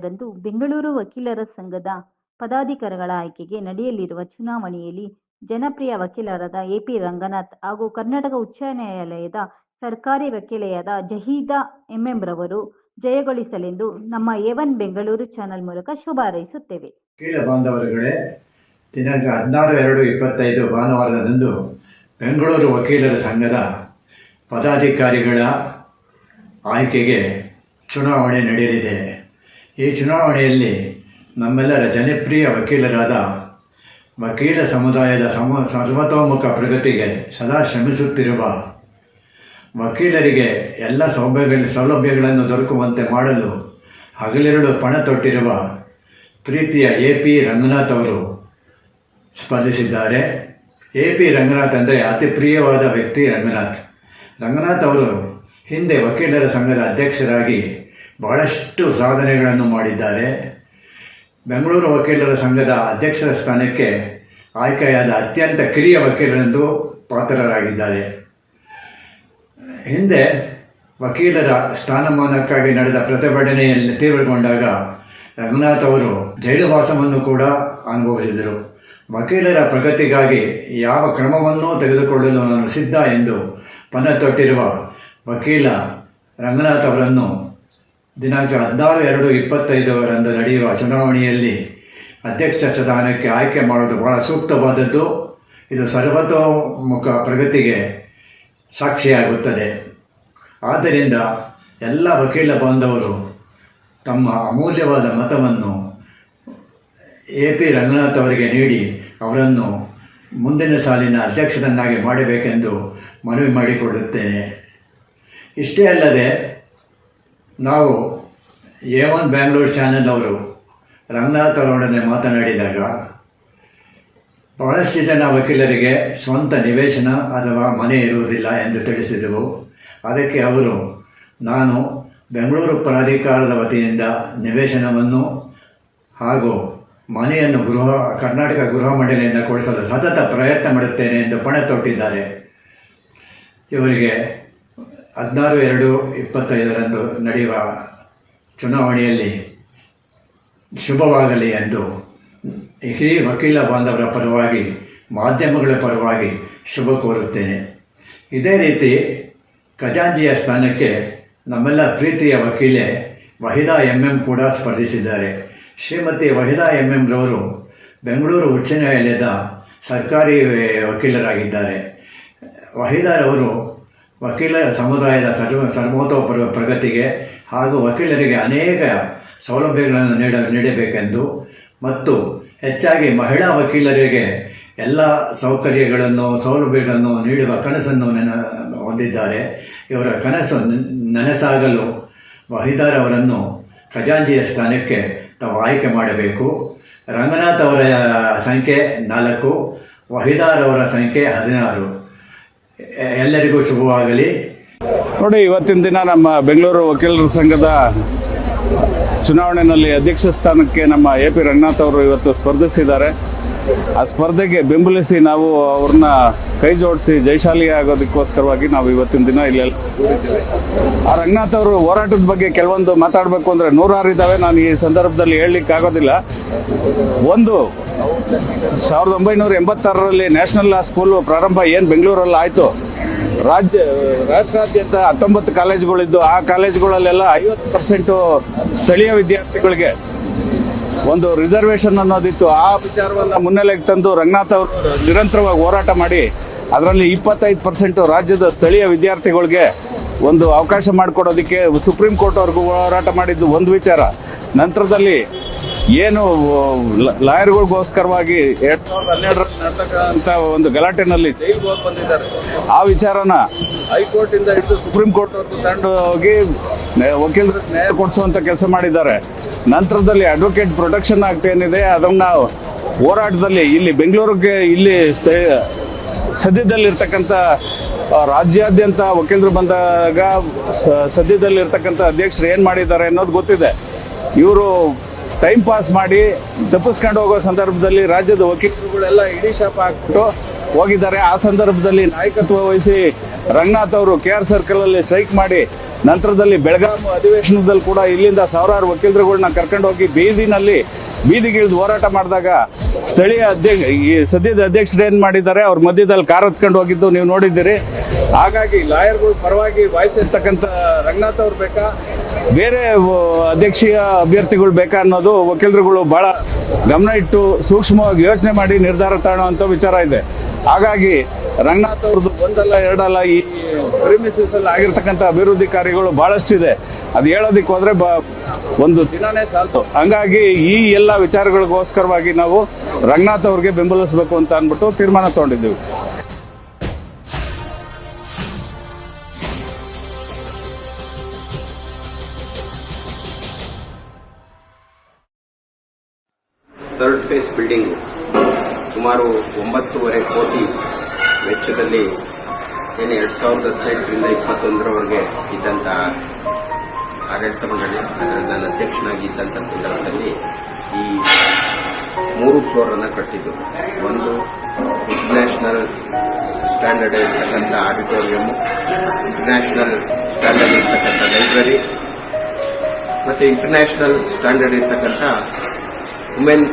ಎರಡು ಇಪ್ಪತ್ತೈದರಂದು ಬೆಂಗಳೂರು ವಕೀಲರ ಸಂಘದ ಪದಾಧಿಕಾರಿಗಳ ಆಯ್ಕೆಗೆ ನಡೆಯಲಿರುವ ಚುನಾವಣೆಯಲ್ಲಿ ಜನಪ್ರಿಯ ವಕೀಲರಾದ ಎಪಿ ರಂಗನಾಥ್ ಹಾಗೂ ಕರ್ನಾಟಕ ಉಚ್ಚ ನ್ಯಾಯಾಲಯದ ಸರ್ಕಾರಿ ವಕೀಲೆಯಾದ ಜಹೀದಾ ಎಂಎಂರವರು ಜಯಗೊಳಿಸಲೆಂದು ನಮ್ಮ ಏವನ್ ಬೆಂಗಳೂರು ಚಾನೆಲ್ ಮೂಲಕ ಶುಭ ಹಾರೈಸುತ್ತೇವೆ. ಬಾಂಧವರುಗಳೇ, ದಿನಾಂಕ ಹದಿನಾರು ಎರಡು ಇಪ್ಪತ್ತೈದು ಭಾನುವಾರದಂದು ಬೆಂಗಳೂರು ವಕೀಲರ ಸಂಘದ ಪದಾಧಿಕಾರಿಗಳ ಆಯ್ಕೆಗೆ ಚುನಾವಣೆ ನಡೆಯಲಿದೆ. ಈ ಚುನಾವಣೆಯಲ್ಲಿ ನಮ್ಮೆಲ್ಲರ ಜನಪ್ರಿಯ ವಕೀಲರಾದ ವಕೀಲ ಸಮುದಾಯದ ಸಮ, ಸರ್ವತೋಮುಖ ಪ್ರಗತಿಗೆ ಸದಾ ಶ್ರಮಿಸುತ್ತಿರುವ ವಕೀಲರಿಗೆ ಎಲ್ಲ ಸೌಲಭ್ಯಗಳ ಸೌಲಭ್ಯಗಳನ್ನು ದೊರಕುವಂತೆ ಮಾಡಲು ಹಗಲಿರುಳು ಪಣ ತೊಟ್ಟಿರುವ ಪ್ರೀತಿಯ ಎ ಪಿ ರಂಗನಾಥ್ ಅವರು ಸ್ಪರ್ಧಿಸಿದ್ದಾರೆ. ಎ ಪಿ ರಂಗನಾಥ್ ಅಂದರೆ ಅತಿ ಪ್ರಿಯವಾದ ವ್ಯಕ್ತಿ ರಂಗನಾಥ್. ರಂಗನಾಥ್ ಅವರು ಹಿಂದೆ ವಕೀಲರ ಸಂಘದ ಅಧ್ಯಕ್ಷರಾಗಿ ಬಹಳಷ್ಟು ಸಾಧನೆಗಳನ್ನು ಮಾಡಿದ್ದಾರೆ. ಬೆಂಗಳೂರು ವಕೀಲರ ಸಂಘದ ಅಧ್ಯಕ್ಷರ ಸ್ಥಾನಕ್ಕೆ ಆಯ್ಕೆಯಾದ ಅತ್ಯಂತ ಕಿರಿಯ ವಕೀಲರೆಂದು ಪಾತ್ರರಾಗಿದ್ದಾರೆ. ಹಿಂದೆ ವಕೀಲರ ಸ್ಥಾನಮಾನಕ್ಕಾಗಿ ನಡೆದ ಪ್ರತಿಭಟನೆಯಲ್ಲಿ ತೀವ್ರಗೊಂಡಾಗ ರಂಗನಾಥ್ ಅವರು ಜೈಲುವಾಸವನ್ನು ಕೂಡ ಅನುಭವಿಸಿದರು. ವಕೀಲರ ಪ್ರಗತಿಗಾಗಿ ಯಾವ ಕ್ರಮವನ್ನೂ ತೆಗೆದುಕೊಳ್ಳಲು ನಾನು ಸಿದ್ಧ ಎಂದು ಪಣ ತೊಟ್ಟಿರುವ ವಕೀಲ ರಂಗನಾಥ್ ಅವರನ್ನು ದಿನಾಂಕ ಹದಿನಾರು ಎರಡು ಇಪ್ಪತ್ತೈದವರಂದು ನಡೆಯುವ ಚುನಾವಣೆಯಲ್ಲಿ ಅಧ್ಯಕ್ಷ ಸ್ಥಾನಕ್ಕೆ ಆಯ್ಕೆ ಮಾಡುವುದು ಬಹಳ ಸೂಕ್ತವಾದದ್ದು. ಇದು ಸರ್ವತೋಮುಖ ಪ್ರಗತಿಗೆ ಸಾಕ್ಷಿಯಾಗುತ್ತದೆ. ಆದ್ದರಿಂದ ಎಲ್ಲ ವಕೀಲ ಬಾಂಧವರು ತಮ್ಮ ಅಮೂಲ್ಯವಾದ ಮತವನ್ನು ಎ ಪಿ ರಂಗನಾಥ್ ಅವರಿಗೆ ನೀಡಿ ಅವರನ್ನು ಮುಂದಿನ ಸಾಲಿನ ಅಧ್ಯಕ್ಷರನ್ನಾಗಿ ಮಾಡಬೇಕೆಂದು ಮನವಿ ಮಾಡಿಕೊಡುತ್ತೇನೆ ಇಷ್ಟೇ ಅಲ್ಲದೆ ನಾವು ಎ ಒನ್ ಬ್ಯಾಂಗ್ಳೂರು ಚಾನೆಲ್ನವರು ರಂಗನಾಥ್ ಅವರೊಡನೆ ಮಾತನಾಡಿದಾಗ ಬಹಳಷ್ಟು ಜನ ವಕೀಲರಿಗೆ ಸ್ವಂತ ನಿವೇಶನ ಅಥವಾ ಮನೆ ಇರುವುದಿಲ್ಲ ಎಂದು ತಿಳಿಸಿದೆವು. ಅದಕ್ಕೆ ಅವರು, ನಾನು ಬೆಂಗಳೂರು ಪ್ರಾಧಿಕಾರದ ವತಿಯಿಂದ ನಿವೇಶನವನ್ನು ಹಾಗೂ ಮನೆಯನ್ನು ಗೃಹ, ಕರ್ನಾಟಕ ಗೃಹ ಮಂಡಳಿಯಿಂದ ಕೊಡಿಸಲು ಸತತ ಪ್ರಯತ್ನ ಮಾಡುತ್ತೇನೆ ಎಂದು ಪಣ ತೊಟ್ಟಿದ್ದಾರೆ ಇವರಿಗೆ ಹದಿನಾರು ಎರಡು ಇಪ್ಪತ್ತೈದರಂದು ನಡೆಯುವ ಚುನಾವಣೆಯಲ್ಲಿ ಶುಭವಾಗಲಿ ಎಂದು ಹಿರಿಯ ವಕೀಲ ಬಾಂಧವರ ಪರವಾಗಿ, ಮಾಧ್ಯಮಗಳ ಪರವಾಗಿ ಶುಭ ಕೋರುತ್ತೇನೆ. ಇದೇ ರೀತಿ ಖಜಾಂಜಿಯ ಸ್ಥಾನಕ್ಕೆ ನಮ್ಮೆಲ್ಲ ಪ್ರೀತಿಯ ವಕೀಲೆ ವಹಿದಾ ಎಂ ಎಂ ಕೂಡ ಸ್ಪರ್ಧಿಸಿದ್ದಾರೆ. ಶ್ರೀಮತಿ ವಹಿದಾ ಎಂ ರವರು ಬೆಂಗಳೂರು ಉಚ್ಚ ನ್ಯಾಯಾಲಯದ ಸರ್ಕಾರಿ ವಕೀಲರಾಗಿದ್ದಾರೆ. ವಹಿದಾರವರು ವಕೀಲರ ಸಮುದಾಯದ ಸರ್ವ ಸರ್ವತೋಪರ ಪ್ರಗತಿಗೆ ಹಾಗೂ ವಕೀಲರಿಗೆ ಅನೇಕ ಸೌಲಭ್ಯಗಳನ್ನು ನೀಡ, ನೀಡಬೇಕೆಂದು ಮತ್ತು ಹೆಚ್ಚಾಗಿ ಮಹಿಳಾ ವಕೀಲರಿಗೆ ಎಲ್ಲ ಸೌಕರ್ಯಗಳನ್ನು, ಸೌಲಭ್ಯಗಳನ್ನು ನೀಡುವ ಕನಸನ್ನು ನೆನ, ಹೊಂದಿದ್ದಾರೆ. ಇವರ ಕನಸು ನನಸಾಗಲು ವಹಿದಾರ್ ಅವರನ್ನು ಖಜಾಂಜಿಯ ಸ್ಥಾನಕ್ಕೆ ತಾವು ಆಯ್ಕೆ ಮಾಡಬೇಕು. ರಂಗನಾಥ್ ಅವರ ಸಂಖ್ಯೆ ನಾಲ್ಕು, ವಹಿದಾರ್ ಅವರ ಸಂಖ್ಯೆ ಹದಿನಾರು. ಎಲ್ಲರಿಗೂ ಶುಭವಾಗಲಿ. ನೋಡಿ, ಇವತ್ತಿನ ದಿನ ನಮ್ಮ ಬೆಂಗಳೂರು ವಕೀಲರ ಸಂಘದ ಚುನಾವಣೆಯಲ್ಲಿ ಅಧ್ಯಕ್ಷ ಸ್ಥಾನಕ್ಕೆ ನಮ್ಮ ಎ ಪಿ ಅವರು ಇವತ್ತು ಸ್ಪರ್ಧಿಸಿದ್ದಾರೆ. ಆ ಸ್ಪರ್ಧೆಗೆ ಬೆಂಬಲಿಸಿ ನಾವು ಅವ್ರನ್ನ ಕೈ ಜೋಡಿಸಿ ಜೈಶಾಲಿ ಆಗೋದಕ್ಕೋಸ್ಕರವಾಗಿ ನಾವು ಇವತ್ತಿನ ದಿನ ಇಲ್ಲೆಲ್ಲ ಆ ರಂಗನಾಥ್ ಅವರು ಹೋರಾಟದ ಬಗ್ಗೆ ಕೆಲವೊಂದು ಮಾತಾಡಬೇಕು ಅಂದ್ರೆ ನೂರಾರು ಇದ್ದಾವೆ. ನಾನು ಈ ಸಂದರ್ಭದಲ್ಲಿ ಹೇಳಲಿಕ್ಕೆ ಆಗೋದಿಲ್ಲ. ಒಂದು, ಸಾವಿರದ ಒಂಬೈನೂರ ಎಂಬತ್ತಾರರಲ್ಲಿ ನ್ಯಾಷನಲ್ ಲಾ ಸ್ಕೂಲ್ ಪ್ರಾರಂಭ ಏನು ಬೆಂಗಳೂರಲ್ಲಿ ಆಯ್ತು? ರಾಜ್ಯ, ರಾಷ್ಟ್ರಾದ್ಯಂತ ಹತ್ತೊಂಬತ್ತು ಕಾಲೇಜುಗಳಿದ್ದು, ಆ ಕಾಲೇಜುಗಳಲ್ಲೆಲ್ಲ ಐವತ್ತು ಪರ್ಸೆಂಟ್ ಸ್ಥಳೀಯ ವಿದ್ಯಾರ್ಥಿಗಳಿಗೆ ಒಂದು ರಿಸರ್ವೇಶನ್ ಅನ್ನೋದಿತ್ತು. ಆ ವಿಚಾರವನ್ನ ಮುನ್ನೆಲೆಗೆ ತಂದು ರಂಗನಾಥ್ ಅವರು ನಿರಂತರವಾಗಿ ಹೋರಾಟ ಮಾಡಿ ಅದರಲ್ಲಿ ಇಪ್ಪತ್ತೈದು ಪರ್ಸೆಂಟ್ ರಾಜ್ಯದ ಸ್ಥಳೀಯ ವಿದ್ಯಾರ್ಥಿಗಳಿಗೆ ಒಂದು ಅವಕಾಶ ಮಾಡಿಕೊಡೋದಕ್ಕೆ ಸುಪ್ರೀಂ ಕೋರ್ಟ್ ಅವ್ರಿಗೂ ಹೋರಾಟ ಮಾಡಿದ್ದು ಒಂದು ವಿಚಾರ. ನಂತರದಲ್ಲಿ ಏನು ಲಾಯರ್ಗಳಿಗೋಸ್ಕರವಾಗಿ ಎರಡ್ ಸಾವಿರದ ಹನ್ನೆರಡರ ಅಂತ ಒಂದು ಗಲಾಟೆನಲ್ಲಿ ಬಂದಿದ್ದಾರೆ. ಆ ವಿಚಾರನ ಹೈಕೋರ್ಟ್ ಇಂದ ಹಿಡಿದು ಸುಪ್ರೀಂ ಕೋರ್ಟ್ ತಂಡ ಹೋಗಿ ವಕೀಲರಿಗೆ ನ್ಯಾಯ ಕೊಡಿಸುವಂತ ಕೆಲಸ ಮಾಡಿದ್ದಾರೆ. ನಂತರದಲ್ಲಿ ಅಡ್ವೊಕೇಟ್ ಪ್ರೊಟೆಕ್ಷನ್ ಆಕ್ಟ್ ಏನಿದೆ, ಅದನ್ನ ಹೋರಾಟದಲ್ಲಿ ಇಲ್ಲಿ ಬೆಂಗಳೂರಿಗೆ ಇಲ್ಲಿ ಸದ್ಯದಲ್ಲಿರ್ತಕ್ಕಂಥ ರಾಜ್ಯಾದ್ಯಂತ ವಕೀಲರು ಬಂದಾಗ ಸದ್ಯದಲ್ಲಿರ್ತಕ್ಕಂಥ ಅಧ್ಯಕ್ಷರು ಏನು ಮಾಡಿದ್ದಾರೆ ಅನ್ನೋದು ಗೊತ್ತಿದೆ. ಇವರು ಟೈಮ್ ಪಾಸ್ ಮಾಡಿ ತಪ್ಪಿಸ್ಕೊಂಡು ಹೋಗೋ ಸಂದರ್ಭದಲ್ಲಿ ರಾಜ್ಯದ ವಕೀಲರುಗಳೆಲ್ಲ ಇಡೀ ಶಾಪ ಹಾಕ್ಬಿಟ್ಟು ಹೋಗಿದ್ದಾರೆ. ಆ ಸಂದರ್ಭದಲ್ಲಿ ನಾಯಕತ್ವ ವಹಿಸಿ ರಂಗನಾಥ್ ಅವರು ಕೆ ಆರ್ ಸರ್ಕಲ್ ಅಲ್ಲಿ ಸ್ಟ್ರೈಕ್ ಮಾಡಿ, ನಂತರದಲ್ಲಿ ಬೆಳಗಾವಿ ಅಧಿವೇಶನದಲ್ಲಿ ಕೂಡ ಇಲ್ಲಿಂದ ಸಾವಿರಾರು ವಕೀಲರುಗಳನ್ನ ಕರ್ಕೊಂಡು ಹೋಗಿ ಬೀದಿನಲ್ಲಿ ಬೀದಿಗಿಳಿದು ಹೋರಾಟ ಮಾಡಿದಾಗ ಸ್ಥಳೀಯ ಅಧ್ಯಕ್ಷ ಈ ಸದ್ಯದ ಅಧ್ಯಕ್ಷರು ಏನ್ ಮಾಡಿದ್ದಾರೆ? ಅವ್ರ ಮಧ್ಯದಲ್ಲಿ ಕಾರ್ ಹತ್ಕೊಂಡು ಹೋಗಿದ್ದು ನೀವು ನೋಡಿದ್ದೀರಿ. ಹಾಗಾಗಿ ಲಾಯರ್ಗಳು ಪರವಾಗಿ ವಾಯಿಸಿರ್ತಕ್ಕಂಥ ರಂಗನಾಥ್ ಅವ್ರು ಬೇಕಾ? ಬೇರೆ ಅಧ್ಯಕ್ಷೀಯ ಅಭ್ಯರ್ಥಿಗಳು ಬೇಕಾ ಅನ್ನೋದು ವಕೀಲರುಗಳು ಬಹಳ ಗಮನ ಇಟ್ಟು ಸೂಕ್ಷ್ಮವಾಗಿ ಯೋಚನೆ ಮಾಡಿ ನಿರ್ಧಾರ ತಗೊಳ್ಳುವಂತ ವಿಚಾರ ಇದೆ. ಹಾಗಾಗಿ ರಂಗನಾಥ್ ಅವ್ರದ್ದು ಒಂದಲ್ಲ ಎರಡಲ್ಲ ಈ ಪ್ರಿಮಿಸಸ್ ಅಲ್ಲಿ ಆಗಿರ್ತಕ್ಕಂಥ ಅಭಿವೃದ್ಧಿ ಕಾರ್ಯಗಳು ಬಹಳಷ್ಟಿದೆ ಅದು ಹೇಳೋದಿಕ್ಕೆ ಹೋದ್ರೆ ಒಂದು ದಿನನೇ ಸಾಲ್ತು ಹಂಗಾಗಿ ಈ ಎಲ್ಲ ವಿಚಾರಗಳಿಗೋಸ್ಕರವಾಗಿ ನಾವು ರಂಗನಾಥ್ ಅವ್ರಿಗೆ ಬೆಂಬಲಿಸಬೇಕು ಅಂತ ಅಂದ್ಬಿಟ್ಟು ತೀರ್ಮಾನ ತಗೊಂಡಿದ್ದೀವಿ. ಬಿಲ್ಡಿಂಗು ಸುಮಾರು ಒಂಬತ್ತೂವರೆ ಕೋಟಿ ವೆಚ್ಚದಲ್ಲಿ ಏನು ಎರಡು ಸಾವಿರದ ಹದಿನೆಂಟರಿಂದ ಇಪ್ಪತ್ತೊಂದರವರೆಗೆ ಇದ್ದಂಥ ಆಡಳಿತ ಮಂಡಳಿ ಅದರಲ್ಲಿ ನಾನು ಅಧ್ಯಕ್ಷನಾಗಿ ಇದ್ದಂಥ ಸಂದರ್ಭದಲ್ಲಿ ಈ ಮೂರು ಫ್ಲೋರನ್ನು ಕಟ್ಟಿದ್ದು. ಒಂದು ಇಂಟರ್ನ್ಯಾಷನಲ್ ಸ್ಟ್ಯಾಂಡರ್ಡ್ ಇರ್ತಕ್ಕಂಥ ಆಡಿಟೋರಿಯಮ್ಮು ಇಂಟರ್ನ್ಯಾಷನಲ್ ಸ್ಟ್ಯಾಂಡರ್ಡ್ ಇರ್ತಕ್ಕಂಥ ಲೈಬ್ರರಿ ಮತ್ತು ಇಂಟರ್ನ್ಯಾಷನಲ್ ಸ್ಟ್ಯಾಂಡರ್ಡ್ ಇರತಕ್ಕಂಥ ವುಮೆನ್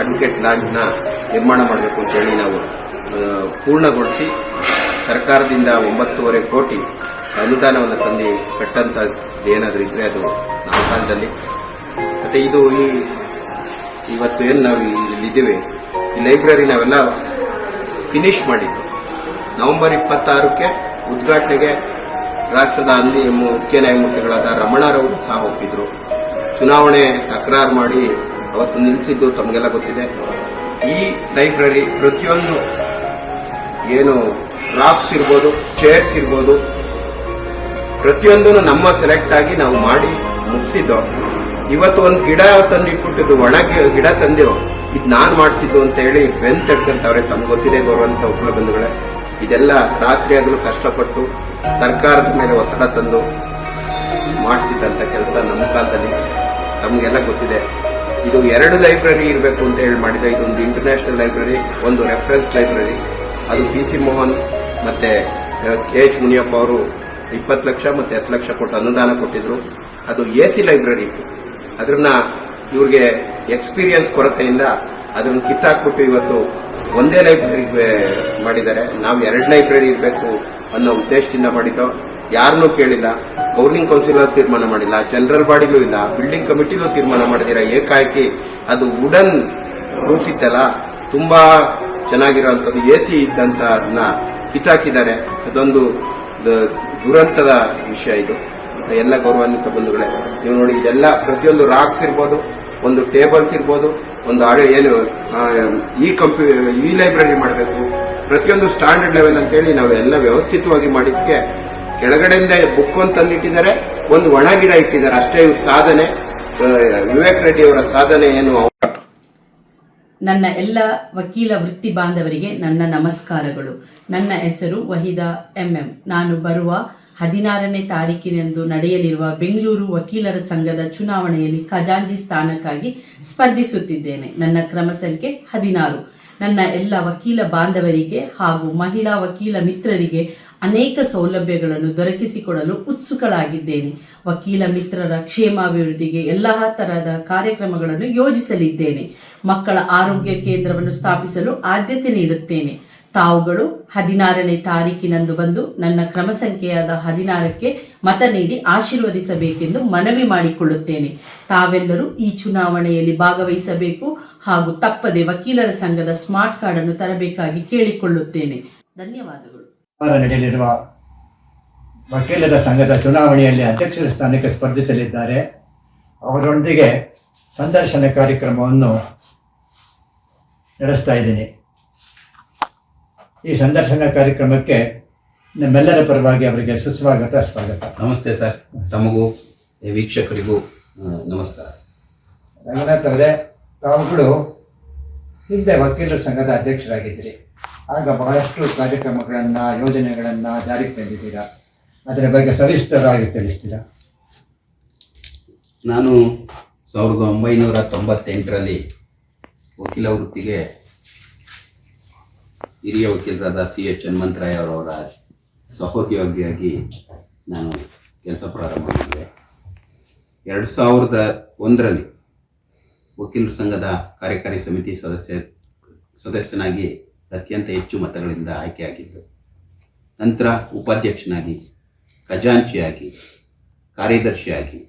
ಅಡ್ವೊಕೇಟ್ ಲಾಡ್ಜ್ನ ನಿರ್ಮಾಣ ಮಾಡಬೇಕು ಅಂತ ಹೇಳಿ ನಾವು ಪೂರ್ಣಗೊಳಿಸಿ ಸರ್ಕಾರದಿಂದ ಒಂಬತ್ತೂವರೆ ಕೋಟಿ ಅನುದಾನವನ್ನು ತಂದು ಕಟ್ಟಂಥದ್ದು ಏನಾದರೂ ಇದ್ರೆ ಅದು ನಮ್ಮ ಕಾಲದಲ್ಲಿ ಮತ್ತೆ ಇದು ಈ ಇವತ್ತು ಏನು ನಾವು ಇಲ್ಲಿದ್ದೀವಿ, ಈ ಲೈಬ್ರರಿ ನಾವೆಲ್ಲ ಫಿನಿಶ್ ಮಾಡಿದ್ದು. ನವೆಂಬರ್ ಇಪ್ಪತ್ತಾರಕ್ಕೆ ಉದ್ಘಾಟನೆಗೆ ರಾಷ್ಟ್ರದ ಅಂದಿ ಮುಖ್ಯ ನ್ಯಾಯಮೂರ್ತಿಗಳಾದ ರಮಣರವರು ಸಹ ಒಪ್ಪಿದ್ರು. ಚುನಾವಣೆ ತಕರಾರು ಮಾಡಿ ಅವತ್ತು ನಿಲ್ಲಿಸಿದ್ದು ತಮಗೆಲ್ಲ ಗೊತ್ತಿದೆ. ಈ ಲೈಬ್ರರಿ ಪ್ರತಿಯೊಂದು ಏನು ರಾಪ್ಸ್ ಇರ್ಬೋದು, ಚೇರ್ಸ್ ಇರ್ಬೋದು, ಪ್ರತಿಯೊಂದನ್ನು ನಮ್ಮ ಸೆಲೆಕ್ಟ್ ಆಗಿ ನಾವು ಮಾಡಿ ಮುಗಿಸಿದ್ದು. ಇವತ್ತು ಒಂದು ಗಿಡ ತಂದು ಇಟ್ಬಿಟ್ಟಿದ್ದು ಒಣ ಗಿಡ ತಂದೆವು ಇದು ನಾನು ಮಾಡಿಸಿದ್ದು ಅಂತ ಹೇಳಿ ಬೆನ್ ತಡ್ಕಂತವ್ರೆ ತಮ್ಗೆ ಗೊತ್ತಿದೆ ಗೌರವಂತ ಉಪಲ ಬಂಧುಗಳೇ. ಇದೆಲ್ಲ ರಾತ್ರಿ ಆಗಲು ಕಷ್ಟಪಟ್ಟು ಸರ್ಕಾರದ ಮೇಲೆ ಒತ್ತಡ ತಂದು ಮಾಡಿಸಿದ್ದಂಥ ಕೆಲಸ ನಮ್ಮ ಕಾಲದಲ್ಲಿ. ತಮಗೆಲ್ಲ ಗೊತ್ತಿದೆ. ಇದು ಎರಡು ಲೈಬ್ರರಿ ಇರಬೇಕು ಅಂತ ಹೇಳಿ ಮಾಡಿದ. ಇದೊಂದು ಇಂಟರ್ನ್ಯಾಷನಲ್ ಲೈಬ್ರರಿ ಒಂದು ರೆಫರೆನ್ಸ್ ಲೈಬ್ರರಿ ಅದು ಪಿ ಸಿ ಮೋಹನ್ ಮತ್ತೆ ಕೆ ಎಚ್ ಮುನಿಯಪ್ಪ ಅವರು ಇಪ್ಪತ್ತು ಲಕ್ಷ ಮತ್ತೆ ಹತ್ತು ಲಕ್ಷ ಕೊಟ್ಟು ಅನುದಾನ ಕೊಟ್ಟಿದ್ರು. ಅದು ಎ ಸಿ ಲೈಬ್ರರಿ ಇತ್ತು. ಅದನ್ನ ಇವ್ರಿಗೆ ಎಕ್ಸ್ಪೀರಿಯನ್ಸ್ ಕೊರತೆಯಿಂದ ಅದನ್ನ ಕಿತ್ತಾಕ್ಬಿಟ್ಟು ಇವತ್ತು ಒಂದೇ ಲೈಬ್ರರಿ ಮಾಡಿದ್ದಾರೆ. ನಾವು ಎರಡು ಲೈಬ್ರರಿ ಇರಬೇಕು ಅನ್ನೋ ಉದ್ದೇಶದಿಂದ ಮಾಡಿದ್ದೋ ಯಾರನ್ನೂ ಕೇಳಿಲ್ಲ. ಗೌರ್ನಿಂಗ್ ಕೌನ್ಸಿಲ್ ತೀರ್ಮಾನ ಮಾಡಿಲ್ಲ ಜನರಲ್ ಬಾಡಿಲೂ ಇಲ್ಲ ಬಿಲ್ಡಿಂಗ್ ಕಮಿಟಿಲೂ ತೀರ್ಮಾನ ಮಾಡಿದಿರ ಏಕಾಏಕಿ ಅದು ವುಡನ್ ರೂಫ್ ಇತ್ತಲ್ಲ, ತುಂಬಾ ಚೆನ್ನಾಗಿರೋಂಥದ್ದು ಎ ಸಿ ಇದ್ದಂತ ಅದನ್ನ ಕಿತ್ತಾಕಿದ್ದಾರೆ. ಅದೊಂದು ದುರಂತದ ವಿಷಯ ಇದು. ಎಲ್ಲ ಗೌರವಾನ್ವಿತ ಬಂಧುಗಳೇ, ನೀವು ನೋಡಿ ಇದೆಲ್ಲ ಪ್ರತಿಯೊಂದು ರಾಕ್ಸ್ ಇರ್ಬೋದು, ಒಂದು ಟೇಬಲ್ಸ್ ಇರ್ಬೋದು, ಒಂದು ಆಡಿಯೋ ಏನು ಈ ಕಂಪ್ಯೂ ಈ ಲೈಬ್ರರಿ ಮಾಡಬೇಕು, ಪ್ರತಿಯೊಂದು ಸ್ಟ್ಯಾಂಡರ್ಡ್ ಲೆವೆಲ್ ಅಂತೇಳಿ ನಾವೆಲ್ಲ ವ್ಯವಸ್ಥಿತವಾಗಿ ಮಾಡಿದ್ದಕ್ಕೆ ಕೆಳಗಡೆಯಿಂದ ಬುಕ್ ಒಂದು ತಂದಿಟ್ಟಿದ್ದಾರೆ. ಒಂದು ಒಣ ಗಿಡ ಇಟ್ಟಿದ್ದಾರೆ. ಅಷ್ಟೇ ಇವ್ರ ಸಾಧನೆ. ವಿವೇಕ್ ರೆಡ್ಡಿ ಅವರ ಸಾಧನೆ ಏನು? ನನ್ನ ಎಲ್ಲ ವಕೀಲ ವೃತ್ತಿ ಬಾಂಧವರಿಗೆ ನನ್ನ ನಮಸ್ಕಾರಗಳು. ನನ್ನ ಹೆಸರು ವಹಿದಾ ಎಂಎಂ. ನಾನು ಬರುವ ಹದಿನಾರನೇ ತಾರೀಕಿನಂದು ನಡೆಯಲಿರುವ ಬೆಂಗಳೂರು ವಕೀಲರ ಸಂಘದ ಚುನಾವಣೆಯಲ್ಲಿ ಖಜಾಂಜಿ ಸ್ಥಾನಕ್ಕಾಗಿ ಸ್ಪರ್ಧಿಸುತ್ತಿದ್ದೇನೆ. ನನ್ನ ಕ್ರಮ ಸಂಖ್ಯೆ ಹದಿನಾರು. ನನ್ನ ಎಲ್ಲ ವಕೀಲ ಬಾಂಧವರಿಗೆ ಹಾಗೂ ಮಹಿಳಾ ವಕೀಲ ಮಿತ್ರರಿಗೆ ಅನೇಕ ಸೌಲಭ್ಯಗಳನ್ನು ದೊರಕಿಸಿಕೊಡಲು ಉತ್ಸುಕಳಾಗಿದ್ದೇನೆ. ವಕೀಲ ಮಿತ್ರರ ಕ್ಷೇಮಾಭಿವೃದ್ಧಿಗೆ ಎಲ್ಲ ತರಹದ ಕಾರ್ಯಕ್ರಮಗಳನ್ನು ಯೋಜಿಸಲಿದ್ದೇನೆ. ಮಕ್ಕಳ ಆರೋಗ್ಯ ಕೇಂದ್ರವನ್ನು ಸ್ಥಾಪಿಸಲು ಆದ್ಯತೆ ನೀಡುತ್ತೇನೆ. ತಾವುಗಳು ಹದಿನಾರನೇ ತಾರೀಕಿನಂದು ಬಂದು ನನ್ನ ಕ್ರಮ ಸಂಖ್ಯೆಯಾದ ಹದಿನಾರಕ್ಕೆ ಮತ ನೀಡಿ ಆಶೀರ್ವದಿಸಬೇಕೆಂದು ಮನವಿ ಮಾಡಿಕೊಳ್ಳುತ್ತೇನೆ. ತಾವೆಲ್ಲರೂ ಈ ಚುನಾವಣೆಯಲ್ಲಿ ಭಾಗವಹಿಸಬೇಕು ಹಾಗೂ ತಪ್ಪದೆ ವಕೀಲರ ಸಂಘದ ಸ್ಮಾರ್ಟ್ ಕಾರ್ಡ್ ಅನ್ನು ತರಬೇಕಾಗಿ ಕೇಳಿಕೊಳ್ಳುತ್ತೇನೆ. ಧನ್ಯವಾದಗಳು. ನಡೆಯಲಿರುವ ವಕೀಲರ ಸಂಘದ ಚುನಾವಣೆಯಲ್ಲಿ ಅಧ್ಯಕ್ಷರ ಸ್ಥಾನಕ್ಕೆ ಸ್ಪರ್ಧಿಸಲಿದ್ದಾರೆ. ಅವರೊಂದಿಗೆ ಸಂದರ್ಶನ ಕಾರ್ಯಕ್ರಮವನ್ನು ನಡೆಸ್ತಾ ಇದ್ದೀನಿ. ಈ ಸಂದರ್ಶನ ಕಾರ್ಯಕ್ರಮಕ್ಕೆ ನಮ್ಮೆಲ್ಲರ ಪರವಾಗಿ ಅವರಿಗೆ ಸುಸ್ವಾಗತ ಸ್ವಾಗತ. ನಮಸ್ತೆ ಸರ್. ತಮಗೂ ವೀಕ್ಷಕರಿಗೂ ನಮಸ್ಕಾರ. ರಂಗನಾಥ್ ಅವರೇ ತಾವುಗಳು ಹಿಂದೆ ವಕೀಲರ ಸಂಘದ ಅಧ್ಯಕ್ಷರಾಗಿದ್ದಿರಿ. ಆಗ ಬಹಳಷ್ಟು ಕಾರ್ಯಕ್ರಮಗಳನ್ನು, ಯೋಜನೆಗಳನ್ನು ಜಾರಿಗೆ ತಂದಿದ್ದೀರಾ? ಅದರ ಬಗ್ಗೆ ಸವಿಸ್ತರವಾಗಿ ತಿಳಿಸ್ತೀರಾ? ನಾನು ಸಾವಿರದ ಒಂಬೈನೂರ ತೊಂಬತ್ತೆಂಟರಲ್ಲಿ ವಕೀಲ ವೃತ್ತಿಗೆ ಹಿರಿಯ ವಕೀಲರಾದ ಸಿ ಎಚ್ ಹನುಮಂತರಾಯ್ ಅವರವರ ಸಹೋದ್ಯೋಗಿಯಾಗಿ ನಾನು ಕೆಲಸ ಪ್ರಾರಂಭ ಮಾಡಿದೆ. ಎರಡು ಸಾವಿರದ ಒಂದರಲ್ಲಿ ವಕೀಲರ ಸಂಘದ ಕಾರ್ಯಕಾರಿ ಸಮಿತಿ ಸದಸ್ಯ ಸದಸ್ಯನಾಗಿ ಅತ್ಯಂತ ಹೆಚ್ಚು ಮತಗಳಿಂದ ಆಯ್ಕೆಯಾಗಿದ್ದು ನಂತರ ಉಪಾಧ್ಯಕ್ಷನಾಗಿ, ಖಜಾಂಚಿಯಾಗಿ, ಕಾರ್ಯದರ್ಶಿಯಾಗಿ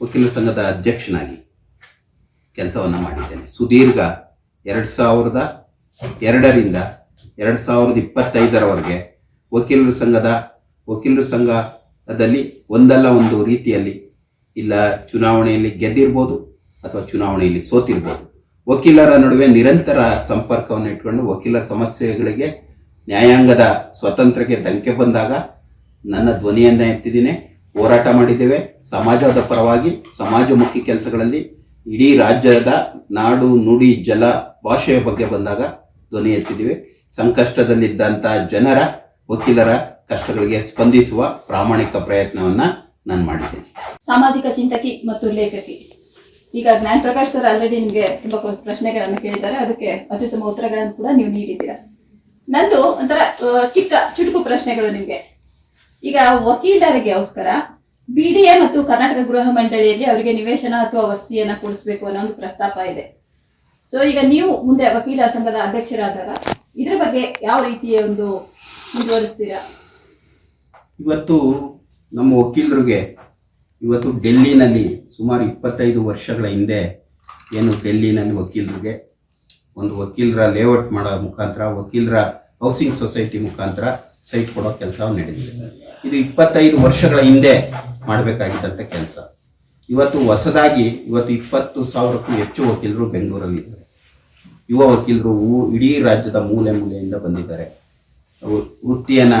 ವಕೀಲರ ಸಂಘದ ಅಧ್ಯಕ್ಷನಾಗಿ ಕೆಲಸವನ್ನು ಮಾಡಿದ್ದೇನೆ. ಸುದೀರ್ಘ ಎರಡು ಸಾವಿರದ ಎರಡರಿಂದ ಎರಡು ಸಾವಿರದ ಇಪ್ಪತ್ತೈದರವರೆಗೆ ವಕೀಲರ ಸಂಘದ, ವಕೀಲರ ಸಂಘದಲ್ಲಿ ಒಂದಲ್ಲ ಒಂದು ರೀತಿಯಲ್ಲಿ ಇಲ್ಲ, ಚುನಾವಣೆಯಲ್ಲಿ ಗೆದ್ದಿರ್ಬೋದು ಅಥವಾ ಚುನಾವಣೆಯಲ್ಲಿ ಸೋತಿರ್ಬೋದು. ವಕೀಲರ ನಡುವೆ ನಿರಂತರ ಸಂಪರ್ಕವನ್ನು ಇಟ್ಕೊಂಡು ವಕೀಲರ ಸಮಸ್ಯೆಗಳಿಗೆ ನ್ಯಾಯಾಂಗದ ಸ್ವತಂತ್ರಕ್ಕೆ ಧಕ್ಕೆ ಬಂದಾಗ ನನ್ನ ಧ್ವನಿಯನ್ನ ಎತ್ತಿದ್ದೀನಿ. ಹೋರಾಟ ಮಾಡಿದ್ದೇವೆ. ಸಮಾಜದ ಪರವಾಗಿ ಸಮಾಜಮುಖಿ ಕೆಲಸಗಳಲ್ಲಿ ಇಡೀ ರಾಜ್ಯದ ನಾಡು, ನುಡಿ, ಜಲ, ಭಾಷೆಯ ಬಗ್ಗೆ ಬಂದಾಗ ಧ್ವನಿ ಎತ್ತಿದ್ದೀವಿ. ಸಂಕಷ್ಟದಲ್ಲಿದ್ದಂಥ ಜನರ, ವಕೀಲರ ಕಷ್ಟಗಳಿಗೆ ಸ್ಪಂದಿಸುವ ಪ್ರಾಮಾಣಿಕ ಪ್ರಯತ್ನವನ್ನ ನಾನು ಮಾಡಿದ್ದೇನೆ. ಸಾಮಾಜಿಕ ಚಿಂತಕಿ ಮತ್ತು ಲೇಖಕಿ. ಈಗ ಜ್ಞಾನ್ ಪ್ರಕಾಶ್ ಸರ್ ಆಲ್ರೆಡಿ ನಿಮಗೆ ತುಂಬಾ ಪ್ರಶ್ನೆಗಳನ್ನು ಕೇಳಿದ್ದಾರೆ. ಅದಕ್ಕೆ ಅತ್ಯುತ್ತಮ ಉತ್ತರಗಳನ್ನು ಕೂಡ ನೀವು ನೀಡಿದ್ದೀರಾ. ನಂದು ಒಂಥರ ಚಿಕ್ಕ ಚುಟುಕು ಪ್ರಶ್ನೆಗಳು ನಿಮಗೆ. ಈಗ ವಕೀಲರಿಗೋಸ್ಕರ ಬಿ ಬಿಡಿಎ ಮತ್ತು ಕರ್ನಾಟಕ ಗೃಹ ಮಂಡಳಿಯಲ್ಲಿ ಅವರಿಗೆ ನಿವೇಶನ ಅಥವಾ ವಸತಿಯನ್ನ ಕೊಡಿಸಬೇಕು ಅನ್ನೋ ಒಂದು ಪ್ರಸ್ತಾಪ ಇದೆ. ಸೊ ಈಗ ನೀವು ಮುಂದೆ ವಕೀಲ ಸಂಘದ ಅಧ್ಯಕ್ಷರಾದಾಗ ಇದ್ರ ಬಗ್ಗೆ ಯಾವ ರೀತಿಯ ಒಂದು ಮುಂದುವರಿಸ್ತೀರಾ? ಇವತ್ತು ನಮ್ಮ ವಕೀಲರಿಗೆ ಇವತ್ತು ಡೆಲ್ಲಿನಲ್ಲಿ ಸುಮಾರು ಇಪ್ಪತ್ತೈದು ವರ್ಷಗಳ ಹಿಂದೆ ಏನು ಡೆಲ್ಲಿನಲ್ಲಿ ವಕೀಲರಿಗೆ, ಒಂದು ವಕೀಲರ ಲೇಔಟ್ ಮಾಡೋ ಮುಖಾಂತರ, ವಕೀಲರ ಹೌಸಿಂಗ್ ಸೊಸೈಟಿ ಮುಖಾಂತರ ಸೈಟ್ ಕೊಡೋ ಕೆಲಸ ನಡೆದಿದೆ. ಇದು ಇಪ್ಪತ್ತೈದು ವರ್ಷಗಳ ಹಿಂದೆ ಮಾಡಬೇಕಾಗಿದ್ದಂಥ ಕೆಲಸ. ಇವತ್ತು ಹೊಸದಾಗಿ ಇವತ್ತು ಇಪ್ಪತ್ತು ಸಾವಿರಕ್ಕೂ ಹೆಚ್ಚು ವಕೀಲರು ಬೆಂಗಳೂರಲ್ಲಿ ಇದ್ದಾರೆ. ಯುವ ವಕೀಲರು ಇಡೀ ರಾಜ್ಯದ ಮೂಲೆ ಮೂಲೆಯಿಂದ ಬಂದಿದ್ದಾರೆ. ವೃತ್ತಿಯನ್ನ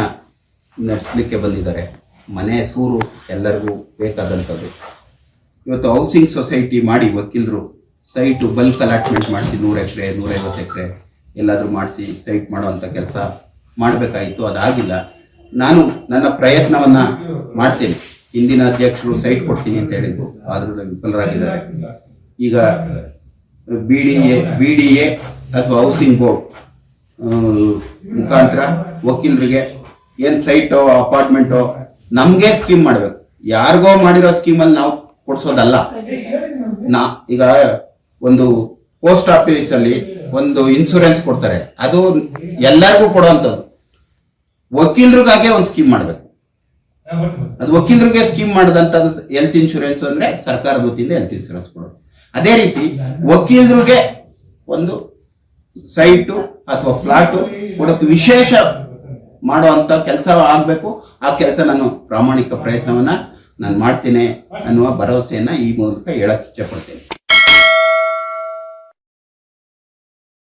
ನಡೆಸಲಿಕ್ಕೆ ಬಂದಿದ್ದಾರೆ. ಮನೆ, ಸೂರು ಎಲ್ಲರಿಗೂ ಬೇಕಾದಂಥದ್ದು. ಇವತ್ತು ಹೌಸಿಂಗ್ ಸೊಸೈಟಿ ಮಾಡಿ ವಕೀಲರು ಸೈಟು ಬಲ್ಕ್ ಅಲಾಟ್ಮೆಂಟ್ ಮಾಡಿಸಿ ನೂರು ಎಕರೆ, ನೂರೈವತ್ತು ಎಕರೆ ಎಲ್ಲಾದರೂ ಮಾಡಿಸಿ ಸೈಟ್ ಮಾಡುವಂಥ ಕೆಲಸ ಮಾಡಬೇಕಾಯಿತು. ಅದಾಗಿಲ್ಲ. ನಾನು ನನ್ನ ಪ್ರಯತ್ನವನ್ನು ಮಾಡ್ತೀನಿ. ಹಿಂದಿನ ಅಧ್ಯಕ್ಷರು ಸೈಟ್ ಕೊಡ್ತೀನಿ ಅಂತ ಹೇಳಿದ್ರು. ಆದರೂ ವಿಫಲರಾಗಿದ್ದಾರೆ. ಈಗ B D A B D A ಅಥವಾ ಹೌಸಿಂಗ್ ಬೋರ್ಡ್ ಮುಖಾಂತರ ವಕೀಲರಿಗೆ ಏನು ಸೈಟೋ ಅಪಾರ್ಟ್ಮೆಂಟೋ ನಮ್ಗೆ ಸ್ಕೀಮ್ ಮಾಡ್ಬೇಕು. ಯಾರಿಗೋ ಮಾಡಿರೋ ಸ್ಕೀಮಲ್ಲಿ ನಾವು ಕೊಡ್ಸೋದಲ್ಲ. ನಾ, ಈಗ ಒಂದು ಪೋಸ್ಟ್ ಆಫೀಸ್ ಅಲ್ಲಿ ಒಂದು ಇನ್ಸೂರೆನ್ಸ್ ಕೊಡ್ತಾರೆ. ಅದು ಎಲ್ಲರಿಗೂ ಕೊಡುವಂಥದ್ದು ವಕೀಲರಿಗಾಗೆ ಒಂದು ಸ್ಕೀಮ್ ಮಾಡ್ಬೇಕು. ಅದು ವಕೀಲರಿಗೆ ಸ್ಕೀಮ್ ಮಾಡಿದಂತ ಹೆಲ್ತ್ ಇನ್ಶೂರೆನ್ಸ್ ಅಂದ್ರೆ ಸರ್ಕಾರದ ವತಿಯಿಂದ ಹೆಲ್ತ್ ಇನ್ಶೂರೆನ್ಸ್ ಕೊಡೋದು. ಅದೇ ರೀತಿ ವಕೀಲರಿಗೆ ಒಂದು ಸೈಟು ಅಥವಾ ಫ್ಲಾಟು ಕೊಡೋಕೆ ವಿಶೇಷ ಮಾಡುವಂತ ಕೆಲಸ ಆಗಬೇಕು. ಆ ಕೆಲಸ ನಾನು ಪ್ರಾಮಾಣಿಕ ಪ್ರಯತ್ನವನ್ನ ನಾನು ಮಾಡ್ತೇನೆ ಅನ್ನುವ ಭರವಸೆಯನ್ನ ಈ ಮೂಲಕ ಹೇಳಕ್ ಇಚ್ಛೆಪಡ್ತೇನೆ